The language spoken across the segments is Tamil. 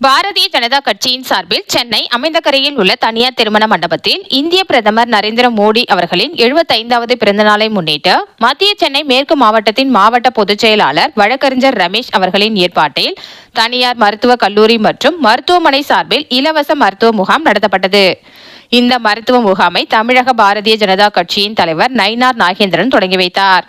பாரதிய ஜனதா கட்சியின் சார்பில் சென்னை அமைந்தகரையில் உள்ள தனியார் திருமண மண்டபத்தில் இந்திய பிரதமர் நரேந்திர மோடி அவர்களின் 75வது பிறந்தநாளை முன்னிட்டு மத்திய சென்னை மேற்கு மாவட்டத்தின் மாவட்ட பொதுச் செயலாளர் வழக்கறிஞர் ரமேஷ் அவர்களின் ஏற்பாட்டில் தனியார் மருத்துவக் கல்லூரி மற்றும் மருத்துவமனை சார்பில் இலவச மருத்துவ முகாம் நடத்தப்பட்டது. இந்த மருத்துவ முகாமை தமிழக பாரதிய ஜனதா கட்சியின் தலைவர் நயினார் நாகேந்திரன் தொடங்கி வைத்தார்.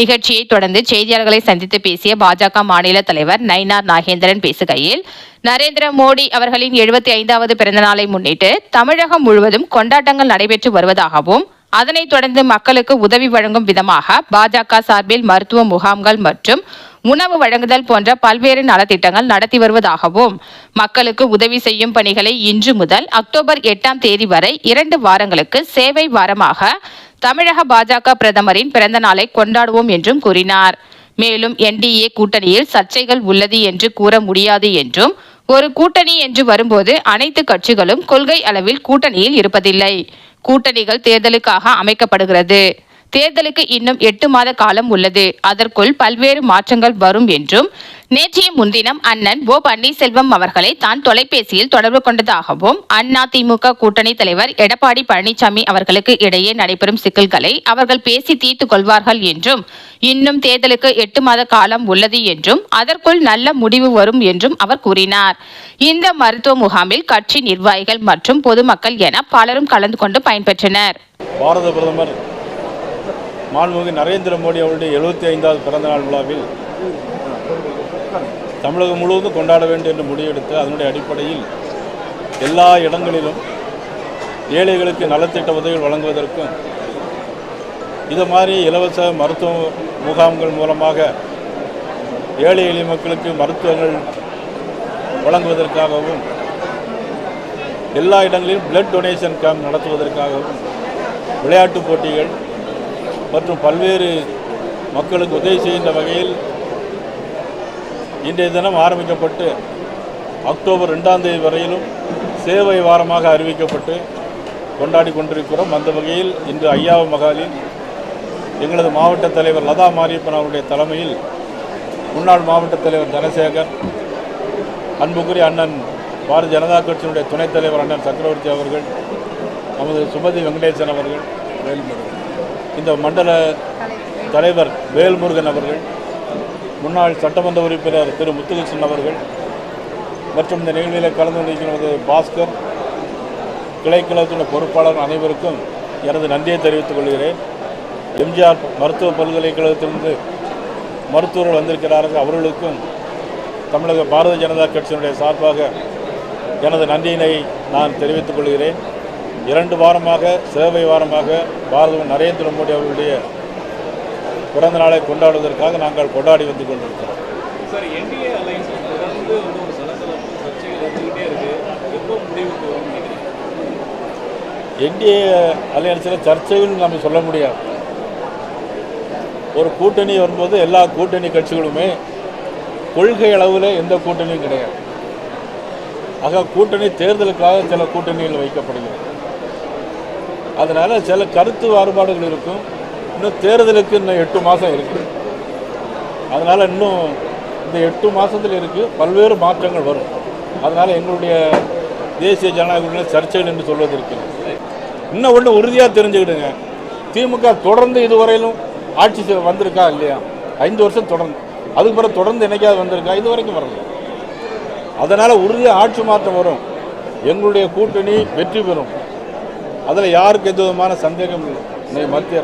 நிகழ்ச்சியை தொடர்ந்து செய்தியாளர்களை சந்தித்து பேசிய பாஜக மாநில தலைவர் நயினார் நாகேந்திரன் பேசுகையில் நரேந்திர மோடி அவர்களின் 75வது ஐந்தாவது பிறந்தநாளை முன்னிட்டு தமிழகம் முழுவதும் கொண்டாட்டங்கள் நடைபெற்று வருவதாகவும் அதனைத் தொடர்ந்து மக்களுக்கு உதவி வழங்கும் விதமாக பாஜக சார்பில் மருத்துவ முகாம்கள் மற்றும் உணவு வழங்குதல் போன்ற பல்வேறு நலத்திட்டங்கள் நடத்தி வருவதாகவும் மக்களுக்கு உதவி செய்யும் பணிகளை இன்று முதல் அக்டோபர் எட்டாம் தேதி வரை இரண்டு வாரங்களுக்கு சேவை வாரமாக தமிழக பாஜக பிரதமரின் பிறந்த நாளை கொண்டாடுவோம் என்றும் கூறினார். மேலும் என்டிஏ கூட்டணியில் சர்ச்சைகள் உள்ளது என்று கூற முடியாது என்றும் ஒரு கூட்டணி என்று வரும்போது அனைத்து கட்சிகளும் கொள்கை அளவில் கூட்டணியில் இருப்பதில்லை. கூட்டணிகள் தேர்தலுக்காக அமைக்கப்படுகிறது. தேர்தலுக்கு இன்னும் எட்டு மாத காலம் உள்ளது. அதற்குள் பல்வேறு மாற்றங்கள் வரும் என்றும் நேற்றைய முன்தினம் அண்ணன் ஓ பன்னீர்செல்வம் அவர்களை தான் தொலைபேசியில் தொடர்பு கொண்டதாகவும் அண்ணா திமுக கூட்டணி தலைவர் எடப்பாடி பழனிசாமி அவர்களுக்கு இடையே நடைபெறும் சிக்கல்களை அவர்கள் பேசி தீர்த்துக் கொள்வார்கள் என்றும் இன்னும் தேர்தலுக்கு எட்டு மாத காலம் உள்ளது என்றும் அதற்குள் நல்ல முடிவு வரும் என்றும் அவர் கூறினார். இந்த மருத்துவ முகாமில் கட்சி நிர்வாகிகள் மற்றும் பொதுமக்கள் என பலரும் கலந்து கொண்டு பயன்பெற்றனர். பாரத பிரதமர் மாண்புமிகு நரேந்திர மோடி அவருடைய எழுபத்தி ஐந்தாவது பிறந்தநாள் விழாவில் தமிழகம் முழுவதும் கொண்டாட வேண்டும் என்று முடிவெடுத்து அதனுடைய அடிப்படையில் எல்லா இடங்களிலும் ஏழைகளுக்கு நலத்திட்ட உதவிகள் வழங்குவதற்கும் இது மாதிரி இலவச மருத்துவ முகாம்கள் மூலமாக ஏழை எளிய மக்களுக்கு மருத்துவங்கள் வழங்குவதற்காகவும் எல்லா இடங்களிலும் பிளட் டொனேஷன் கேம்ப் நடத்துவதற்காகவும் விளையாட்டுப் போட்டிகள் மற்றும் பல்வேறு மக்களுக்கு உதவி செய்கின்ற வகையில் இன்றைய தினம் ஆரம்பிக்கப்பட்டு அக்டோபர் ரெண்டாம் தேதி வரையிலும் சேவை வாரமாக அறிவிக்கப்பட்டு கொண்டாடி கொண்டிருக்கிறோம். அந்த வகையில் இன்று ஐயாவு மகாலில் எங்களது மாவட்ட தலைவர் லதா மாரியப்பன் அவருடைய தலைமையில் முன்னாள் மாவட்ட தலைவர் தனசேகர் அன்புக்குரிய அண்ணன் பாரதிய ஜனதா கட்சியினுடைய துணைத் தலைவர் அண்ணன் சக்கரவர்த்தி அவர்கள் நமது சுமதி வெங்கடேசன் அவர்கள் வேல்முருகன். இந்த மண்டல தலைவர் வேல்முருகன் அவர்கள் முன்னாள் சட்டமன்ற உறுப்பினர் திரு முத்துகிருஷ்ணன் அவர்கள் மற்றும் இந்த நிகழ்வில் கலந்து கொண்டிருக்கிறது பாஸ்கர் கிளைக்கழகத்தின் பொறுப்பாளர் அனைவருக்கும் எனது நன்றியை தெரிவித்துக் கொள்கிறேன். எம்ஜிஆர் மருத்துவ பல்கலைக்கழகத்திலிருந்து மருத்துவர்கள் வந்திருக்கிறார்கள். அவர்களுக்கும் தமிழக பாரதிய ஜனதா கட்சியினுடைய சார்பாக எனது நன்றியினை நான் தெரிவித்துக் கொள்கிறேன். இரண்டு வாரமாக சேவை வாரமாக பாரத நரேந்திர மோடி அவர்களுடைய பிறந்த நாளை கொண்டாடுவதற்காக நாங்கள் கொண்டாடி வந்து கொண்டிருக்கிறோம். சார் என்டிஏ அலைன்ஸ் தொடர்ந்து வந்து ஒரு சலசலப்பு சர்ச்சைகள் இருந்துகிட்டே இருக்கு. எப்போ முடிவுக்கு வரும்னு நினைக்கிறீங்க? என்டிஏ அலையன்ஸில் சர்ச்சைகள் நம்ம சொல்ல முடியாது. ஒரு கூட்டணி வரும்போது எல்லா கூட்டணி கட்சிகளுமே கொள்கை அளவில் எந்த கூட்டணியும் கிடையாது. ஆக கூட்டணி தேர்தலுக்காக சில கூட்டணிகள் வைக்கப்படுகிறது. அதனால் சில கருத்து வேறுபாடுகள் இருக்கும். இன்னும் தேர்தலுக்கு இன்னும் எட்டு மாதம் இருக்குது அதனால் இன்னும் இந்த எட்டு மாதத்தில் இருக்குது பல்வேறு மாற்றங்கள் வரும். அதனால் எங்களுடைய தேசிய ஜனநாயக சர்ச்சைகள் என்று சொல்வதற்கு இன்னும் ஒன்று உறுதியாக தெரிஞ்சுக்கிடுங்க. திமுக தொடர்ந்து இதுவரையிலும் ஆட்சி வந்திருக்கா இல்லையா? ஐந்து வருஷம் தொடர்ந்து. அதுக்கு பிறகு தொடர்ந்து என்னைக்காவது வந்திருக்கா? இது வரைக்கும் வரல. அதனால் உறுதியாக ஆட்சி மாற்றம் வரும். எங்களுடைய கூட்டணி வெற்றி பெறும். அதில் யாருக்கு எந்த விதமான சந்தேகம் இல்லை. மத்திய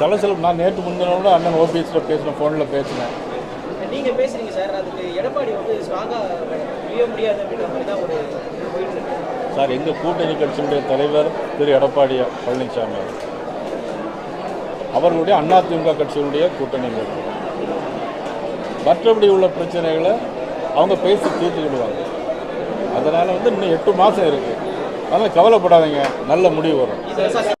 சலசலப்பு நான் நேற்று முந்தினோட அண்ணன் ஓபிஎஸில் பேசினேன் ஃபோனில் பேசினேன். நீங்க பேசுறீங்க சார் அதுக்கு எடப்பாடி வந்து ஸ்ட்ராங்கா முடிய முடியாது அப்படின்ற மாதிரி தான் ஒரு போயிட்டு இருக்கு. சார் எங்கள் கூட்டணி கட்சியினுடைய தலைவர் திரு எடப்பாடி பழனிசாமி அவர். அவர்களுடைய அதிமுக கட்சியினுடைய கூட்டணியில் மற்றபடி உள்ள பிரச்சனைகளை அவங்க பேசி தீர்த்துக்கிடுவாங்க அதனால் வந்து இன்னும் எட்டு மாதம் இருக்குது அதனால் கவலைப்படாதீங்க நல்ல முடிவு வரும்.